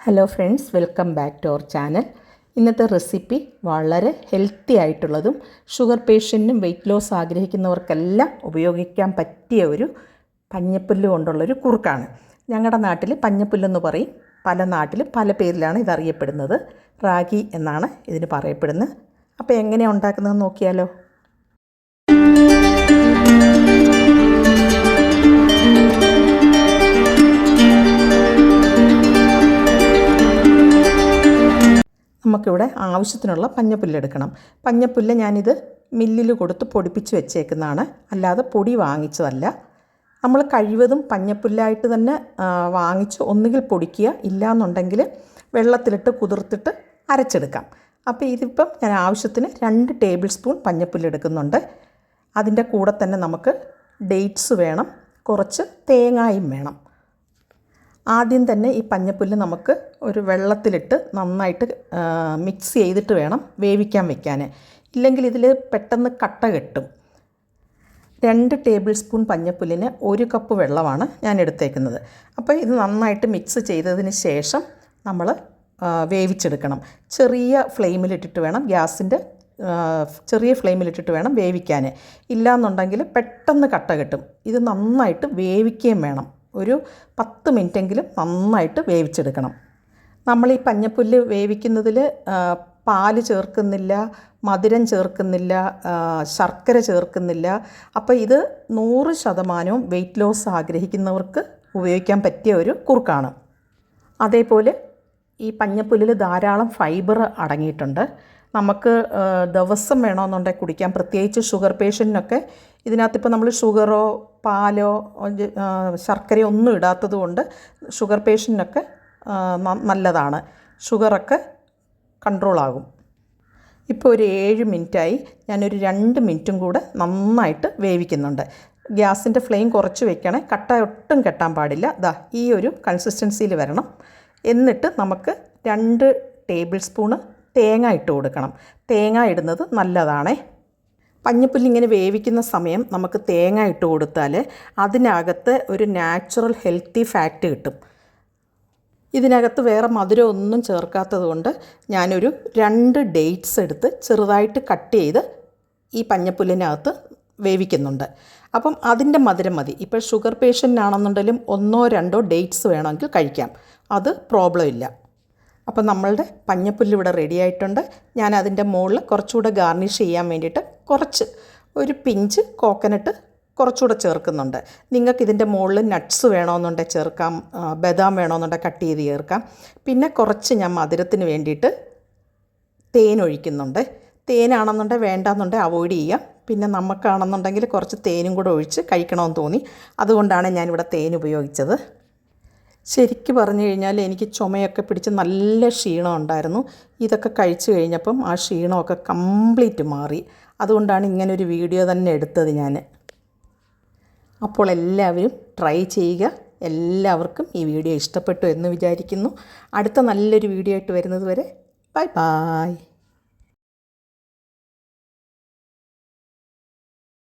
Hello friends welcome back to our channel ഇന്നത്തെ recipe വളരെ healthy ആയിട്ടുള്ളതും ഷുഗർ പേഷ്യന്റിനും വെയിറ്റ് ലോസ് ആഗ്രഹിക്കുന്നവർക്കെല്ലാം ഉപയോഗിക്കാൻ പറ്റിയ ഒരു പഞ്ഞപ്പുല്ല് കൊണ്ടുള്ളൊരു കുറുക്കാണ്. ഞങ്ങളുടെ നാട്ടിൽ പഞ്ഞപ്പുല്ലെന്ന് പറയും. പല നാട്ടിലും പല പേരിലാണ് ഇത് അറിയപ്പെടുന്നത് റാഗി എന്നാണ് ഇതിന് പറയപ്പെടുന്നത്. അപ്പോൾ എങ്ങനെയാണ് ഉണ്ടാക്കുന്നതെന്ന് നോക്കിയാലോ? നമുക്കിവിടെ ആവശ്യത്തിനുള്ള പഞ്ഞപ്പുല്ല് എടുക്കണം. പഞ്ഞപ്പുല്ല് ഞാനിത് മില്ലിൽ കൊടുത്ത് പൊടിപ്പിച്ച് വെച്ചേക്കുന്നതാണ്. അല്ലാതെ പൊടി വാങ്ങിച്ചതല്ല. നമ്മൾ കഴിവതും പഞ്ഞപ്പുല്ലായിട്ട് തന്നെ വാങ്ങിച്ച് ഒന്നുകിൽ പൊടിക്കുക ഇല്ലയെന്നുണ്ടെങ്കിൽ വെള്ളത്തിലിട്ട് കുതിർത്തിട്ട് അരച്ചെടുക്കാം. അപ്പോൾ ഇതിപ്പം ഞാൻ ആവശ്യത്തിന് രണ്ട് ടേബിൾ സ്പൂൺ പഞ്ഞപ്പുല്ല് എടുക്കുന്നുണ്ട്. അതിന്റെ കൂടെ തന്നെ നമുക്ക് ഡേറ്റ്സ് വേണം. കുറച്ച് തേങ്ങായും വേണം. ആദ്യം തന്നെ ഈ പഞ്ഞപ്പുല്ല് നമുക്ക് ഒരു വെള്ളത്തിലിട്ട് നന്നായിട്ട് മിക്സ് ചെയ്തിട്ട് വേണം വേവിക്കാൻ വെക്കാൻ ഇല്ലെങ്കിൽ ഇതിൽ പെട്ടെന്ന് കട്ട കെട്ടും. രണ്ട് ടേബിൾ സ്പൂൺ പഞ്ഞപ്പുല്ലിന് ഒരു കപ്പ് വെള്ളമാണ് ഞാൻ എടുത്തേക്കുന്നത്. അപ്പോൾ ഇത് നന്നായിട്ട് മിക്സ് ചെയ്തതിന് ശേഷം നമ്മൾ വേവിച്ചെടുക്കണം. ചെറിയ ഫ്ലെയിമിലിട്ടിട്ട് വേണം ഗ്യാസിന്റെ ചെറിയ ഫ്ലെയിമിലിട്ടിട്ട് വേണം വേവിക്കാൻ. ഇല്ലയെന്നുണ്ടെങ്കിൽ പെട്ടെന്ന് കട്ട കെട്ടും. ഇത് നന്നായിട്ട് വേവിക്കുകയും വേണം. ഒരു പത്ത് മിനിറ്റെങ്കിലും നന്നായിട്ട് വേവിച്ചെടുക്കണം. നമ്മൾ ഈ പഞ്ഞപ്പുല്ല് വേവിക്കുന്നതിൽ പാൽ ചേർക്കുന്നില്ല മധുരം ചേർക്കുന്നില്ല ശർക്കര ചേർക്കുന്നില്ല. അപ്പോൾ ഇത് നൂറ് ശതമാനവും വെയിറ്റ് ലോസ് ആഗ്രഹിക്കുന്നവർക്ക് ഉപയോഗിക്കാൻ പറ്റിയ ഒരു കുറുക്കാണ്. അതേപോലെ ഈ പഞ്ഞപ്പുല്ലിൽ ധാരാളം ഫൈബർ അടങ്ങിയിട്ടുണ്ട്. നമുക്ക് ദിവസം വേണമെന്നുണ്ടെങ്കിൽ കുടിക്കാം. പ്രത്യേകിച്ച് ഷുഗർ പേഷ്യന്റിനൊക്കെ ഇതിനകത്ത് ഇപ്പോൾ നമ്മൾ ഷുഗറോ പാലോ ശർക്കരയോ ഒന്നും ഇടാത്തത് കൊണ്ട് ഷുഗർ പേഷ്യന്റിനൊക്കെ നല്ലതാണ്. ഷുഗറൊക്കെ കൺട്രോളാകും. ഇപ്പോൾ ഒരു ഏഴ് മിനിറ്റായി ഞാനൊരു രണ്ട് മിനിറ്റും കൂടെ നന്നായിട്ട് വേവിക്കുന്നുണ്ട്. ഗ്യാസിന്റെ ഫ്ലെയിം കുറച്ച് വെക്കണേ കട്ട ഒട്ടും കെട്ടാൻ പാടില്ല. ദാ ഈ ഒരു കൺസിസ്റ്റൻസിയിൽ വരണം. എന്നിട്ട് നമുക്ക് രണ്ട് ടേബിൾ സ്പൂണ് തേങ്ങ ഇട്ട് കൊടുക്കണം. തേങ്ങ ഇടുന്നത് നല്ലതാണേ. പഞ്ഞപ്പുല്ല് ഇങ്ങനെ വേവിക്കുന്ന സമയം നമുക്ക് തേങ്ങ ഇട്ട് കൊടുത്താൽ അതിനകത്ത് ഒരു നാച്ചുറൽ ഹെൽത്തി ഫാക്റ്റ് കിട്ടും. ഇതിനകത്ത് വേറെ മധുരം ഒന്നും ചേർക്കാത്തത് കൊണ്ട് ഞാനൊരു രണ്ട് ഡേറ്റ്സ് എടുത്ത് ചെറുതായിട്ട് കട്ട് ചെയ്ത് ഈ പഞ്ഞപ്പുല്ലിനകത്ത് വേവിക്കുന്നുണ്ട്. അപ്പം അതിന്റെ മധുരം മതി. ഇപ്പോൾ ഷുഗർ പേഷ്യന്റ് ആണെന്നുണ്ടെങ്കിലും ഒന്നോ രണ്ടോ ഡേറ്റ്സ് വേണമെങ്കിൽ കഴിക്കാം. അത് പ്രോബ്ലം ഇല്ല. അപ്പം നമ്മളുടെ പഞ്ഞപ്പുല്ല് ഇവിടെ റെഡി ആയിട്ടുണ്ട്. ഞാൻ അതിന്റെ മുകളിൽ കുറച്ചുകൂടെ ഗാർണിഷ് ചെയ്യാൻ വേണ്ടിയിട്ട് കുറച്ച് ഒരു പിഞ്ച് കോക്കനട്ട് കുറച്ചുകൂടെ ചേർക്കുന്നുണ്ട്. നിങ്ങൾക്ക് ഇതിന്റെ മുകളിൽ നട്ട്സ് വേണമെന്നുണ്ടെങ്കിൽ ചേർക്കാം ബദാം വേണമെന്നുണ്ടെങ്കിൽ കട്ട് ചെയ്ത് ചേർക്കാം. പിന്നെ കുറച്ച് ഞാൻ മധുരത്തിന് വേണ്ടിയിട്ട് തേൻ ഒഴിക്കുന്നുണ്ട്. തേനാണെന്നുണ്ടെങ്കിൽ വേണ്ടാന്നുണ്ടെങ്കിൽ അവോയ്ഡ് ചെയ്യാം. പിന്നെ നമുക്കാണെന്നുണ്ടെങ്കിൽ കുറച്ച് തേനും കൂടെ ഒഴിച്ച് കഴിക്കണമെന്ന് തോന്നി. അതുകൊണ്ടാണ് ഞാനിവിടെ തേൻ ഉപയോഗിച്ചത്. ശരിക്ക് പറഞ്ഞു കഴിഞ്ഞാൽ എനിക്ക് ചുമയൊക്കെ പിടിച്ച് നല്ല ക്ഷീണം ഉണ്ടായിരുന്നു. ഇതൊക്കെ കഴിച്ചു കഴിഞ്ഞപ്പം ആ ക്ഷീണമൊക്കെ കംപ്ലീറ്റ് മാറി. അതുകൊണ്ടാണ് ഇങ്ങനൊരു വീഡിയോ തന്നെ എടുത്തത് ഞാൻ. അപ്പോൾ എല്ലാവരും ട്രൈ ചെയ്യുക. എല്ലാവർക്കും ഈ വീഡിയോ ഇഷ്ടപ്പെട്ടു എന്ന് വിചാരിക്കുന്നു. അടുത്ത നല്ലൊരു വീഡിയോ ആയിട്ട് വരുന്നത് വരെ ബൈ ബായ്